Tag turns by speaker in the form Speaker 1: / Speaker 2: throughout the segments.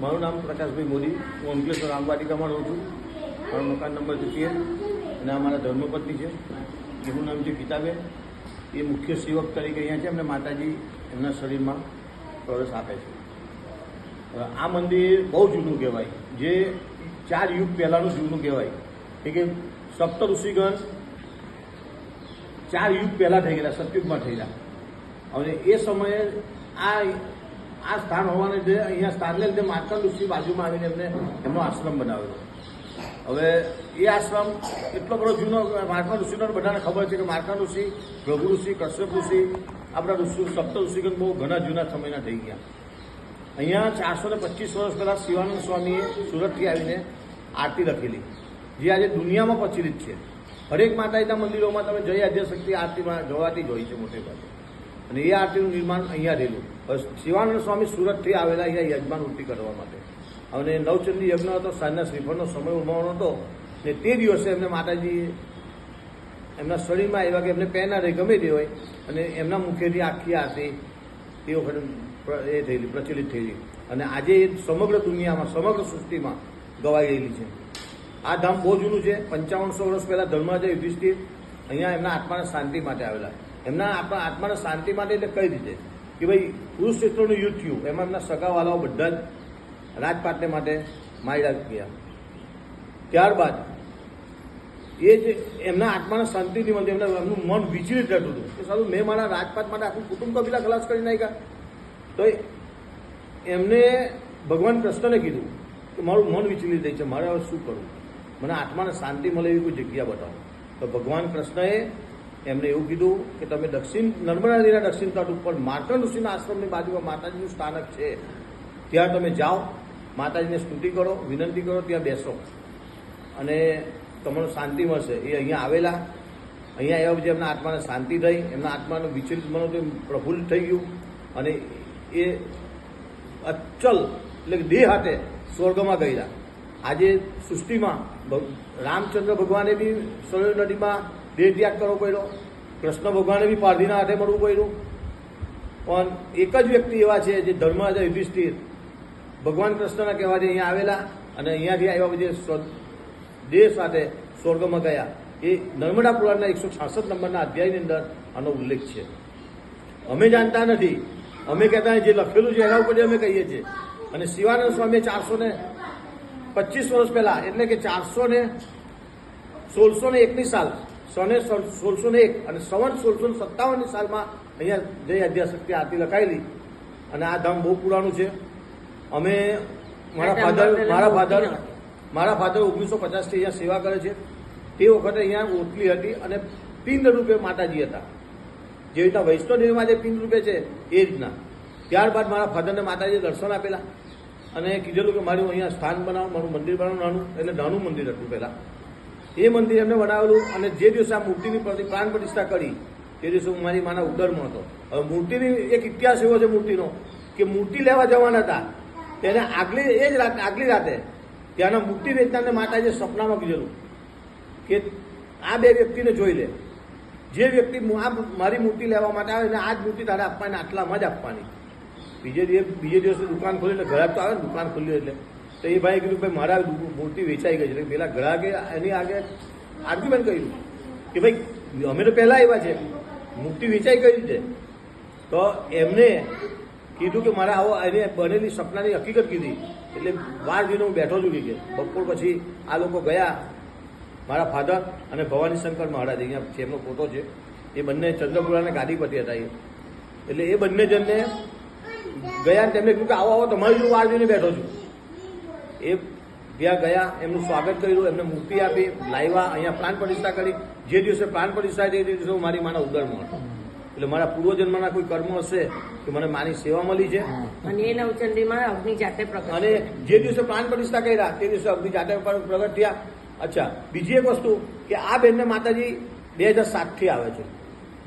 Speaker 1: મારું નામ પ્રકાશભાઈ મોદી. હું અંકલેશ્વર આમવાટિકામાં રહું છું. મારું મકાન નંબર તેર અને અમારા ધર્મપત્ની છે. એનું નામ છે ગીતાબેન. એ મુખ્ય સેવક તરીકે અહીંયા છે. એમને માતાજી એમના શરીરમાં પ્રવેશ આપે છે. આ મંદિર બહુ જૂનું કહેવાય. જે ચાર યુગ પહેલાંનું જૂનું કહેવાય. કે સપ્ત ઋષિગણ ચાર યુગ પહેલાં થઈ ગયેલા સતયુગમાં થયેલા. અને એ સમયે આ આ સ્થાન હોવાને લીધે અહીંયા સ્થાનને લીધે માતા ઋષિ બાજુમાં આવીને એમને એમનો આશ્રમ બનાવેલો. હવે એ આશ્રમ એટલો બધો જૂનો, માર્કંડ ઋષિનો બધાને ખબર છે કે માર્કંડ ઋષિ ભૃગુ ઋષિ, કશ્યપ ઋષિ, આપણા ઋષિ, સપ્ત ઋષિગણ બહુ ઘણા જૂના સમયના થઈ ગયા. અહીંયા ચારસો ને પચીસ વર્ષ પહેલાં શિવાનંદ સ્વામીએ સુરતથી આવીને આરતી લખેલી, જે આજે દુનિયામાં પ્રચલિત છે. હરેક માતાજીના મંદિરોમાં તમે જય આદ્યશક્તિ આરતીમાં જોવાતી જ હોય છે મોટે ભાગે. અને એ આરતીનું નિર્માણ અહીંયા રહેલું. શિવાનંદ સ્વામી સુરતથી આવેલા અહીંયા યજમાન વૃત્તિ કરવા માટે. અને નવચંદી યજ્ઞ હતો, સાંજના શ્રીફળનો સમય ઉભાવવાનો હતો, ને તે દિવસે એમને માતાજી એમના શરીરમાં એવા કે એમને પહેનારે ગમે તે હોય, અને એમના મુખેથી આખી આરતી તે વખતે એ થયેલી, પ્રચલિત થયેલી. અને આજે એ સમગ્ર દુનિયામાં, સમગ્ર સૃષ્ટિમાં ગવાઈ ગયેલી છે. આ ધામ બહુ જૂનું છે, પંચાવનસો વર્ષ પહેલાં ધર્મરાજા યુધિષ્ઠિર અહીંયા એમના આત્માના શાંતિ માટે આવેલા. એમના આપણા આત્માને શાંતિ માટે એટલે કઈ રીતે કે ભાઈ, કુરુક્ષેત્રનું યુદ્ધ થયું. એમાં એમના સગાવાલાઓ બધા જ રાજપાટને માટે માર્યા ગયા. ત્યારબાદ એ જે એમના આત્માના શાંતિ નહીં મળતી, એમના એમનું મન વિચલિત રહેતું હતું. કે સારું, મેં મારા રાજપાટ માટે આખું કુટુંબ કબીલા ખલાસ કરી નાખ્યા. તો એમને ભગવાન કૃષ્ણને કીધું કે મારું મન વિચલિત થઈ છે, મારે હવે શું કરવું? મને આત્માને શાંતિ મળે એવી કોઈ જગ્યા બતાવો. તો ભગવાન કૃષ્ણએ એમને એવું કીધું કે તમે દક્ષિણ, નર્મદા નદીના દક્ષિણ તટ ઉપર માર્કંડ ઋષિના આશ્રમની બાજુમાં માતાજીનું સ્થાનક છે. ત્યાં તમે જાઓ, માતાજીને સ્તુતિ કરો, વિનંતી કરો, ત્યાં બેસો. અને તમને શાંતિ મળશે. એ અહીંયા આવેલા, અહીંયા આવ્યા પછી એમના આત્માને શાંતિ થઈ, એમના આત્માનું વિચલિત મનો તો પ્રફુલ્લિત થઈ ગયું. અને એ અચલ, એટલે કે દેહ હાથે સ્વર્ગમાં ગયેલા. આજે સૃષ્ટિમાં રામચંદ્ર ભગવાને બી સરયુ નદીમાં દેહ ત્યાગ કરવો પડ્યો. કૃષ્ણ ભગવાને બી પારધીના હાથે મળવું પડ્યું. પણ એક જ વ્યક્તિ એવા છે જે ધર્મરાજા યુધિષ્ઠિર ભગવાન કૃષ્ણના કહેવાથી અહીંયા આવેલા અને અહીંયાથી આવ્યા પછી દેહ સાથે સ્વર્ગમાં ગયા. એ નર્મદા પુરાણના એકસો છાસઠ નંબરના અધ્યાયની અંદર આનો ઉલ્લેખ છે. અમે જાણતા નથી. અમે કહેતા જે લખેલું છે એના ઉપર અમે કહીએ છીએ. અને શિવાનંદ સ્વામીએ ચારસો ને પચીસ વર્ષ પહેલા, એટલે કે ચારસો ને સોળસો ને એકની સાલ સને સોળસો ને એક અને સવન સોળસો ને સત્તાવનની સાલમાં અહીંયા જય અધ્યાશક્તિ આરતી લખાયેલી. અને આ ધામ બહુ પુરાણું છે. અમે મારા ફાધર મારા ફાધર મારા ફાધર ઓગણીસો પચાસથી અહીંયા સેવા કરે છે. તે વખતે અહીંયા ઓટલી હતી અને પિંડ રૂપે માતાજી હતા. જે રીતના વૈષ્ણોદેવીમાં જે પિંડ રૂપે છે એ રીતના. ત્યારબાદ મારા ફાધરને માતાજીએ દર્શન આપેલા. અને કીધેલું કે મારું અહીંયા સ્થાન બનાવો મારું મંદિર બનાવો નાનું એટલે નાનું મંદિર હતું પહેલાં. એ મંદિર એમને બનાવેલું અને જે દિવસે આ મૂર્તિની પ્રાણ પ્રતિષ્ઠા કરી, તે દિવસે હું મારી માના ઉદરમાં હતો. હવે મૂર્તિની એક ઇતિહાસ એવો છે મૂર્તિનો કે મૂર્તિ લેવા જવાના હતા. તેને આગલી એ જ રાત, આગલી રાતે ત્યાંના મૂર્તિ વેચનારને માતાજીએ સપનામાં કીધેલું કે આ બે વ્યક્તિને જોઈ લે. જે વ્યક્તિ મારી મૂર્તિ લેવા માટે આવે ને આ જ મૂર્તિ તારે આપવાની, આટલામાં જ આપવાની. બીજે દિવસ બીજે દિવસે દુકાન ખોલી એટલે ઘરે તો આવે દુકાન ખોલ્યું એટલે. તો એ ભાઈ કીધું, ભાઈ, મારા મૂર્તિ વેચાઈ ગઈ છે. પેલા ગ્રાહકે એની આગળ આર્ગ્યુમેન્ટ કર્યું કે, ભાઈ, અમે તો પહેલા આવ્યા છે મૂર્તિ વેચાઈ ગઈ છે. તો એમને કીધું કે, મારા આવો એને બનેલી સપનાની હકીકત કીધી. એટલે બાર જઈને હું બેઠો છું કે બપોર પછી આ લોકો ગયા, મારા ફાધર અને ભવાની શંકર મહારાજ, અહીંયા છે એમનો ફોટો છે, એ બંને ચંદ્રપુરાના ગાદીપતિ હતા એટલે એ બંને જણને ગયા તેમને કીધું કે, આવો આવો, તમારી જો વાર જોઈને બેઠો છું. એ ત્યાં ગયા એમનું સ્વાગત કર્યું એમને મુક્તિ આપી લાવ્યા અહીંયા પ્રાણ પ્રતિષ્ઠા કરી. જે દિવસે પ્રાણ પ્રતિષ્ઠા થઈ તે દિવસે હું મારી માના ઉદરમાં હતો. એટલે મારા પૂર્વજન્મના કોઈ કર્મ હશે કે મને માની સેવા મળી છે?
Speaker 2: અને એ નવચંડીમાં અગ્નિ જાતે પ્રગટ
Speaker 1: અને જે દિવસે પ્રાણ પ્રતિષ્ઠા કર્યા તે દિવસે અગ્નિ જાતે પર પ્રગટ થયા. અચ્છા બીજી એક વસ્તુ કે આ બેનને માતાજી બે હજાર સાતથી આવે છે.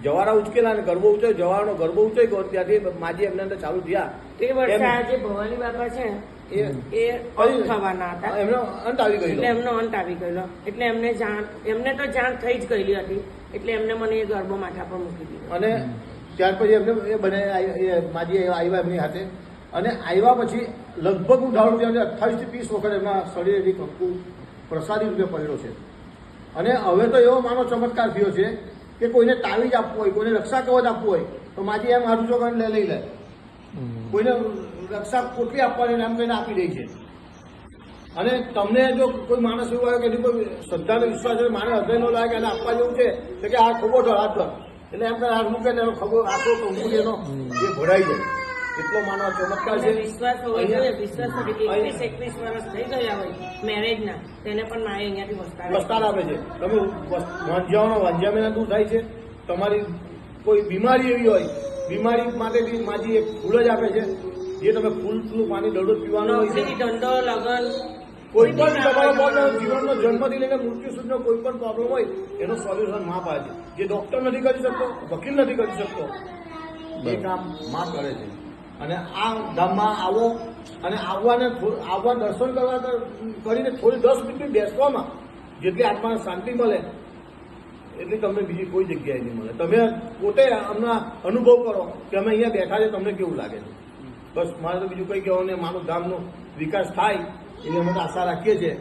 Speaker 1: જવારા ઉચકેલા અને ગરબો ઉચક્યો જવારાનો ગરબો ઉચકી ગયો ત્યાંથી માજી એમને અંદર ચાલુ થયા.
Speaker 2: તે વર્ષે આજે ભવાની બાપા છે
Speaker 1: એ
Speaker 2: એ અંત થવાના હતા.
Speaker 1: એમનો અંત આવી
Speaker 2: ગયો
Speaker 1: એટલે
Speaker 2: એમનો અંત આવી ગયેલો. એટલે એમને જાણ એમને તો જાણ થઈ જ ગયેલી હતી. એટલે એમને મને એ ગરબો માથા પર મૂકી દીધો.
Speaker 1: અને ત્યાર પછી એમને એ બને માજી આવ્યા એમની હાથે. અને આવ્યા પછી લગભગ હું ધારું ત્યાં અઠ્ઠાવીસથી ત્રીસ વખત એમના શરીરેથી કંકુ પ્રસાદી રૂપે પડ્યો છે. અને હવે તો એવો માનો ચમત્કાર થયો છે કે કોઈને તાવીજ આપવું હોય કોઈને રક્ષા કવચ આપવું હોય તો માજી એમ હારું ચોકડ લઈ લઈ લે. કોઈને રક્ષા કોટલી આપવાની ને એમ કહીને આપી દે છે. અને તમને જો કોઈ માણસ એવું આવે કે એની કોઈ શ્રદ્ધાનો વિશ્વાસ છે મારે હૃદય નો લાગે એને આપવા જેવું છે તો કે આ ખોબો ઢળ હાથ ધર. એટલે એમ કરે હાથ મૂકે ને એનો ખબર આખો કંકુ એનો જે ભરાઈ જાય. એટલો માનવ ચમત્કાર છે.
Speaker 2: વિશ્વાસ હોય વિશ્વાસ. એકવીસ એકવીસ વર્ષ થઈ ગયા હોય મેરેજના તેને પણ મારે અહીંયાથી વસ્તાર
Speaker 1: વસ્તાર આપે છે. તમે વાંઝાઓનો વાંઝામીના દૂર થાય છે. તમારી કોઈ બીમારી એવી હોય બીમારી માટે બી માજી એક ફૂલ જ આપે છે. જે તમે ફૂલનું પાણી દરરોજ પીવાનું હોય છે.
Speaker 2: ધંધો લગન.
Speaker 1: કોઈ પણ તમારો જીવનનો જન્મથી લઈને મૃત્યુ સુધીનો કોઈ પણ પ્રોબ્લેમ હોય એનો સોલ્યુશનમાં પાડે છે. જે ડોક્ટર નથી કરી શકતો વકીલ નથી કરી શકતો એ કામમાં કરે છે. અને આ ગામમાં આવો અને આવવાને આવવા દર્શન કરવા કરીને થોડી દસ મિનિટ બેસવામાં જેટલી આત્માને શાંતિ મળે એટલી તમને બીજી કોઈ જગ્યાએ નહીં મળે. તમે પોતે હમણાં અનુભવ કરો કે અમે અહીંયા બેઠા છે, તમને કેવું લાગે છે? બસ, મારે તો બીજું કંઈ કહેવાનું મારું ગામનો વિકાસ થાય, એની અમે આશા રાખીએ છીએ.